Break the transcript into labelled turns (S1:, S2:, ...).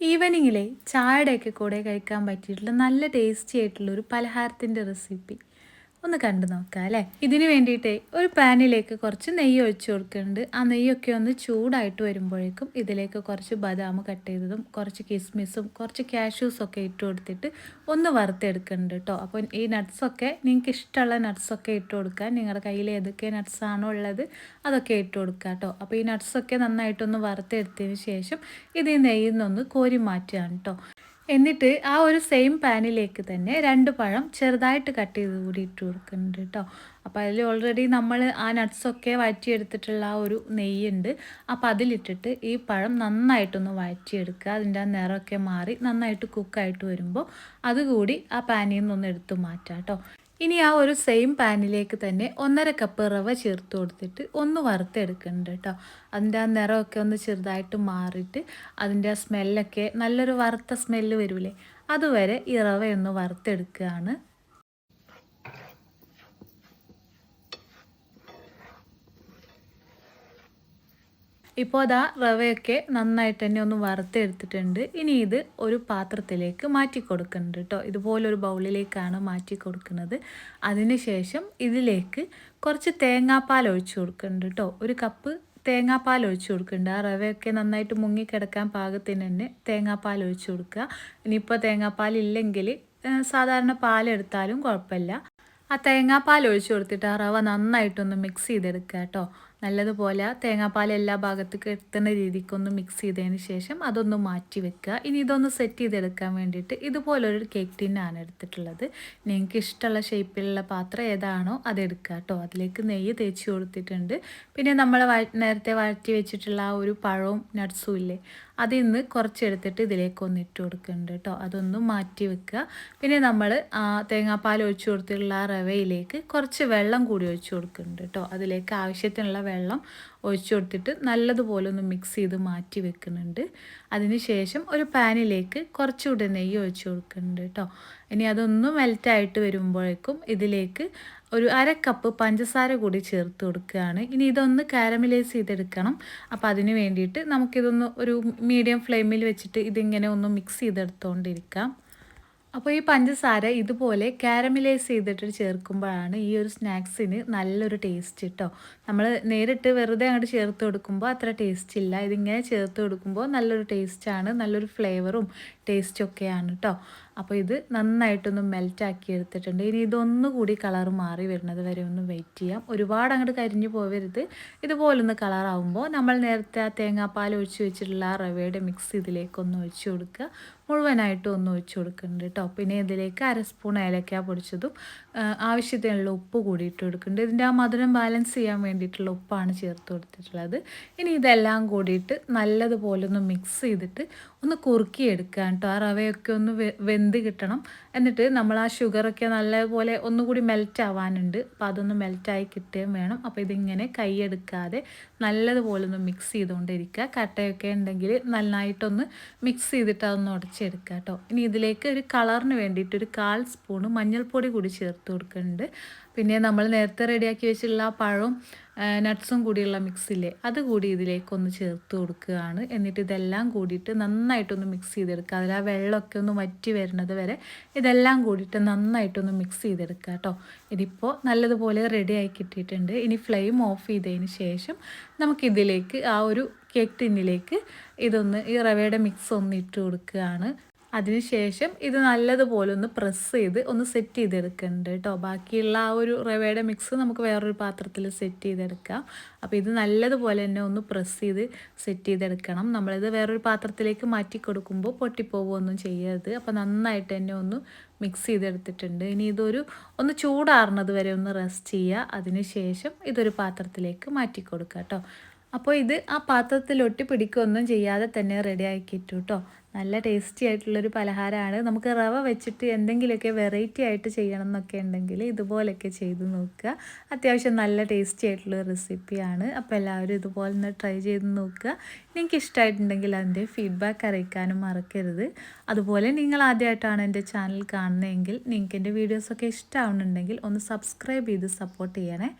S1: ഈവനിങ്ങിലെ ചായയുടെയൊക്കെ കൂടെ കഴിക്കാൻ പറ്റിയിട്ടുള്ള നല്ല ടേസ്റ്റി ആയിട്ടുള്ള ഒരു പലഹാരത്തിന്റെ റെസിപ്പി. ഒന്ന് കണ്ടു നോക്കാം അല്ലേ? ഇതിന് വേണ്ടിയിട്ട് ഒരു പാനിലേക്ക് കുറച്ച് നെയ്യ് ഒഴിച്ചു കൊടുക്കുന്നുണ്ട്. ആ നെയ്യൊക്കെ ഒന്ന് ചൂടായിട്ട് വരുമ്പോഴേക്കും ഇതിലേക്ക് കുറച്ച് ബദാം കട്ട് ചെയ്തതും കുറച്ച് കിസ്മിസും കുറച്ച് കാഷ്യൂസും ഒക്കെ ഇട്ട് കൊടുത്തിട്ട് ഒന്ന് വറുത്തെടുക്കുന്നുണ്ട് കേട്ടോ. അപ്പോൾ ഈ നട്ട്സൊക്കെ നിങ്ങൾക്ക് ഇഷ്ടമുള്ള നട്ട്സൊക്കെ ഇട്ട് കൊടുക്കുക നിങ്ങളുടെ കയ്യിൽ ഏതൊക്കെ നട്ട്സാണോ ഉള്ളത് അതൊക്കെ ഇട്ട് കൊടുക്കുക കേട്ടോ. അപ്പോൾ ഈ നട്ട്സൊക്കെ നന്നായിട്ടൊന്ന് വറുത്തെടുത്തതിന് ശേഷം ഇത് ഈ നെയ്യിൽ നിന്നൊന്ന് കോരി മാറ്റുകയാണ് കേട്ടോ. എന്നിട്ട് ആ ഒരു സെയിം പാനിലേക്ക് തന്നെ രണ്ട് പഴം ചെറുതായിട്ട് കട്ട് ചെയ്ത് കൂടി ഇട്ട് കൊടുക്കുന്നുണ്ട് കേട്ടോ അപ്പോൾ അതിൽ ഓൾറെഡി നമ്മൾ ആ നട്ട്സൊക്കെ വഴറ്റിയെടുത്തിട്ടുള്ള ആ ഒരു നെയ്യുണ്ട്. അപ്പോൾ അതിലിട്ടിട്ട് ഈ പഴം നന്നായിട്ടൊന്ന് വഴറ്റിയെടുക്കുക. അതിന്റെ ആ നിറമൊക്കെ മാറി നന്നായിട്ട് കുക്കായിട്ട് വരുമ്പോൾ അതുകൂടി ആ പാനിൽ നിന്നൊന്ന് എടുത്തു മാറ്റാം കേട്ടോ ഇനി ആ ഒരു സെയിം പാനിലേക്ക് തന്നെ ഒന്നര കപ്പ് റവ ചേർത്ത് കൊടുത്തിട്ട് ഒന്ന് വറുത്തെടുക്കുന്നുണ്ട് കേട്ടോ അതിന്റെ ആ നിറമൊക്കെ ഒന്ന് ചെറുതായിട്ട് മാറിയിട്ട് അതിന്റെ ആ സ്മെല്ലൊക്കെ നല്ലൊരു വറുത്ത സ്മെല്ല് വരൂലേ അതുവരെ ഈ റവയൊന്ന് വറുത്തെടുക്കുകയാണ് ഇപ്പോൾ അതാ റവയൊക്കെ നന്നായിട്ട് തന്നെ ഒന്ന് വറുത്തെടുത്തിട്ടുണ്ട്. ഇനി ഇത് ഒരു പാത്രത്തിലേക്ക് മാറ്റി കൊടുക്കുന്നുണ്ട് കേട്ടോ ഇതുപോലൊരു ബൗളിലേക്കാണ് മാറ്റി കൊടുക്കുന്നത്. അതിനുശേഷം ഇതിലേക്ക് കുറച്ച് തേങ്ങാപ്പാൽ ഒഴിച്ചു കൊടുക്കുന്നുണ്ട് കേട്ടോ ഒരു കപ്പ് തേങ്ങാപ്പാൽ ഒഴിച്ചു കൊടുക്കുന്നുണ്ട്. ആ റവയൊക്കെ നന്നായിട്ട് മുങ്ങിക്കിടക്കാൻ പാകത്തിന് തന്നെ തേങ്ങാപ്പാൽ ഒഴിച്ചു കൊടുക്കുക. ഇനിയിപ്പോൾ തേങ്ങാപ്പാൽ ഇല്ലെങ്കിൽ സാധാരണ പാലെടുത്താലും കുഴപ്പമില്ല. ആ തേങ്ങാപ്പാൽ ഒഴിച്ചു കൊടുത്തിട്ട് ആ റവ നന്നായിട്ടൊന്ന് മിക്സ് ചെയ്തെടുക്കുക കേട്ടോ നല്ലതുപോലെ തേങ്ങാപ്പാൽ എല്ലാ ഭാഗത്തേക്ക് എത്തുന്ന രീതിക്കൊന്ന് മിക്സ് ചെയ്തതിന് ശേഷം അതൊന്ന് മാറ്റി വെക്കുക. ഇനി ഇതൊന്ന് സെറ്റ് ചെയ്തെടുക്കാൻ വേണ്ടിയിട്ട് ഇതുപോലൊരു കേക്ക് ടിന്നാണ് എടുത്തിട്ടുള്ളത്. നിങ്ങൾക്ക് ഇഷ്ടമുള്ള ഷേപ്പിലുള്ള പാത്രം ഏതാണോ അതെടുക്കുക കേട്ടോ. അതിലേക്ക് നെയ്യ് തേച്ച് കൊടുത്തിട്ടുണ്ട്. പിന്നെ നമ്മൾ നേരത്തെ വഴറ്റി വെച്ചിട്ടുള്ള ആ ഒരു പഴവും നട്ട്സും ഇല്ലേ അതിൽ നിന്ന് കുറച്ചെടുത്തിട്ട് ഇതിലേക്കൊന്ന് ഇട്ട് കൊടുക്കുന്നുണ്ട് കേട്ടോ അതൊന്ന് മാറ്റി വെക്കുക. പിന്നെ നമ്മൾ തേങ്ങാപ്പാൽ ഒഴിച്ചു കൊടുത്തിട്ടുള്ള റവയിലേക്ക് കുറച്ച് വെള്ളം കൂടി ഒഴിച്ചു കൊടുക്കുന്നുണ്ട് കേട്ടോ അതിലേക്ക് ആവശ്യത്തിനുള്ള വെള്ളം ഒഴിച്ചു കൊടുത്തിട്ട് നല്ലതുപോലെ ഒന്ന് മിക്സ് ചെയ്ത് മാറ്റി വെക്കുന്നുണ്ട്. അതിനുശേഷം ഒരു പാനിലേക്ക് കുറച്ചുകൂടെ നെയ്യ് ഒഴിച്ചു കൊടുക്കുന്നുണ്ട് കേട്ടോ ഇനി അതൊന്ന് മെൽറ്റായിട്ട് വരുമ്പോഴേക്കും ഇതിലേക്ക് ഒരു അര കപ്പ് പഞ്ചസാര കൂടി ചേർത്ത് കൊടുക്കുകയാണ്. ഇനി ഇതൊന്ന് കാരമലൈസ് ചെയ്തെടുക്കണം. അപ്പോൾ അതിന് വേണ്ടിയിട്ട് നമുക്കിതൊന്ന് ഒരു മീഡിയം ഫ്ലെയിമിൽ വെച്ചിട്ട് ഇതിങ്ങനെ ഒന്ന് മിക്സ് ചെയ്തെടുത്തുകൊണ്ടിരിക്കാം അപ്പോൾ ഈ പഞ്ചസാര ഇതുപോലെ കാരമലൈസ് ചെയ്തിട്ട് ചേർക്കുമ്പോഴാണ് ഈ ഒരു സ്നാക്സിന് നല്ലൊരു ടേസ്റ്റ് കേട്ടോ നമ്മൾ നേരിട്ട് വെറുതെ അങ്ങോട്ട് ചേർത്ത് കൊടുക്കുമ്പോൾ അത്ര ടേസ്റ്റ് ഇല്ല. ഇതിങ്ങനെ ചേർത്ത് കൊടുക്കുമ്പോൾ നല്ലൊരു ടേസ്റ്റാണ് നല്ലൊരു ഫ്ലേവറും ടേസ്റ്റൊക്കെയാണ് കേട്ടോ അപ്പോൾ ഇത് നന്നായിട്ടൊന്ന് മെൽറ്റാക്കി എടുത്തിട്ടുണ്ട്. ഇനി ഇതൊന്നുകൂടി കളർ മാറി വരുന്നത് വരെ ഒന്ന് വെയിറ്റ് ചെയ്യാം. ഒരുപാട് അങ്ങോട്ട് കരിഞ്ഞു പോവരുത്. ഇതുപോലൊന്ന് കളറാവുമ്പോൾ നമ്മൾ നേരത്തെ ആ തേങ്ങാപ്പാൽ ഒഴിച്ച് വെച്ചിട്ടുള്ള ആ റവയുടെ മിക്സ് ഇതിലേക്കൊന്ന് ഒഴിച്ചു കൊടുക്കുക. മുഴുവനായിട്ടും ഒന്ന് ഒഴിച്ച് കൊടുക്കുന്നുണ്ട് കേട്ടോ. പിന്നെ ഇതിലേക്ക് അര സ്പൂൺ ഏലക്ക പൊടിച്ചതും ആവശ്യത്തിനുള്ള ഉപ്പ് കൂടിയിട്ട് കൊടുക്കുന്നുണ്ട്. ഇതിന്റെ ആ മധുരം ബാലൻസ് ചെയ്യാൻ വേണ്ടിയിട്ടുള്ള ഉപ്പാണ് ചേർത്ത് കൊടുത്തിട്ടുള്ളത്. ഇനി ഇതെല്ലാം കൂടിയിട്ട് നല്ലതുപോലെ ഒന്ന് മിക്സ് ചെയ്തിട്ട് ഒന്ന് കുറുക്കിയെടുക്കുക കേട്ടോ. ആ റവയൊക്കെ ഒന്ന് വെന്ത് കിട്ടണം. എന്നിട്ട് നമ്മൾ ആ ഷുഗറൊക്കെ നല്ലപോലെ ഒന്നുകൂടി മെൽറ്റ് ആവാനുണ്ട്. അപ്പോൾ അതൊന്ന് മെൽറ്റായി കിട്ടുകയും വേണം. അപ്പോൾ ഇതിങ്ങനെ കൈയെടുക്കാതെ നല്ലതുപോലെ ഒന്ന് മിക്സ് ചെയ്തുകൊണ്ടിരിക്കുക. കട്ടയൊക്കെ ഉണ്ടെങ്കിൽ നന്നായിട്ടൊന്ന് മിക്സ് ചെയ്തിട്ട് അതൊന്ന് ഉടച്ചെടുക്കുക കേട്ടോ ഇനി ഇതിലേക്ക് ഒരു കളറിന് വേണ്ടിയിട്ട് ഒരു കാൽ സ്പൂണ് മഞ്ഞൾപ്പൊടി കൂടി ചേർത്ത് കൊടുക്കുന്നുണ്ട്. പിന്നെ നമ്മൾ നേരത്തെ റെഡിയാക്കി വെച്ചിട്ടുള്ള ആ പഴവും നട്ട്സും കൂടിയുള്ള മിക്സില്ലേ അത് കൂടി ഇതിലേക്കൊന്ന് ചേർത്ത് കൊടുക്കുകയാണ്. എന്നിട്ട് ഇതെല്ലാം കൂടിയിട്ട് നന്നായിട്ടൊന്ന് മിക്സ് ചെയ്തെടുക്കുക. അതിൽ ആ വെള്ളമൊക്കെ ഒന്ന് വറ്റി വരുന്നത് വരെ ഇതെല്ലാം കൂടിയിട്ട് നന്നായിട്ടൊന്ന് മിക്സ് ചെയ്തെടുക്കുക കേട്ടോ. ഇതിപ്പോൾ നല്ലതുപോലെ റെഡിയായി കിട്ടിയിട്ടുണ്ട്. ഇനി ഫ്ലെയിം ഓഫ് ചെയ്തതിന് ശേഷം നമുക്കിതിലേക്ക് ആ ഒരു കേക്ക് ടിന്നിലേക്ക് ഇതൊന്ന് ഈ റവയുടെ മിക്സ് ഒന്ന് ഇട്ട് കൊടുക്കുകയാണ്. അതിനുശേഷം ഇത് നല്ലതുപോലെ ഒന്ന് പ്രസ് ചെയ്ത് ഒന്ന് സെറ്റ് ചെയ്തെടുക്കുന്നുണ്ട് കേട്ടോ ബാക്കിയുള്ള ആ ഒരു റവയുടെ മിക്സ് നമുക്ക് വേറൊരു പാത്രത്തിൽ സെറ്റ് ചെയ്തെടുക്കാം. അപ്പോൾ ഇത് നല്ലതുപോലെ തന്നെ ഒന്ന് പ്രസ് ചെയ്ത് സെറ്റ് ചെയ്തെടുക്കണം. നമ്മളിത് വേറൊരു പാത്രത്തിലേക്ക് മാറ്റി കൊടുക്കുമ്പോൾ പൊട്ടിപ്പോവുകയൊന്നും ചെയ്യരുത്. അപ്പോൾ നന്നായിട്ട് തന്നെ ഒന്ന് മിക്സ് ചെയ്തെടുത്തിട്ടുണ്ട്. ഇനി ഇതൊരു ഒന്ന് ചൂടാറുന്നത് വരെ ഒന്ന് റെസ്റ്റ് ചെയ്യുക. അതിനുശേഷം ഇതൊരു പാത്രത്തിലേക്ക് മാറ്റി കൊടുക്കുക കേട്ടോ അപ്പോൾ ഇത് ആ പാത്രത്തിൽ ഒട്ടി പിടിക്കുകയൊന്നും ചെയ്യാതെ തന്നെ റെഡി ആക്കിയിട്ടു കേട്ടോ നല്ല ടേസ്റ്റി ആയിട്ടുള്ളൊരു പലഹാരമാണ് നമുക്ക് റവ വെച്ചിട്ട് എന്തെങ്കിലുമൊക്കെ വെറൈറ്റി ആയിട്ട് ചെയ്യണം എന്നൊക്കെ ഉണ്ടെങ്കിൽ ഇതുപോലെയൊക്കെ ചെയ്ത് നോക്കുക. അത്യാവശ്യം നല്ല ടേസ്റ്റി ആയിട്ടുള്ള റെസിപ്പിയാണ് അപ്പോൾ എല്ലാവരും ഇതുപോലെ ഒന്ന് ട്രൈ ചെയ്ത് നോക്കുക. നിങ്ങൾക്ക് ഇഷ്ടമായിട്ടുണ്ടെങ്കിൽ അതിന്റെ ഫീഡ്ബാക്ക് അറിയിക്കാനും മറക്കരുത്. അതുപോലെ നിങ്ങൾ ആദ്യമായിട്ടാണ് എന്റെ ചാനൽ കാണുന്നതെങ്കിൽ നിങ്ങൾക്ക് എന്റെ വീഡിയോസൊക്കെ ഇഷ്ടമാവുന്നുണ്ടെങ്കിൽ ഒന്ന് സബ്സ്ക്രൈബ് ചെയ്ത് സപ്പോർട്ട് ചെയ്യണേ.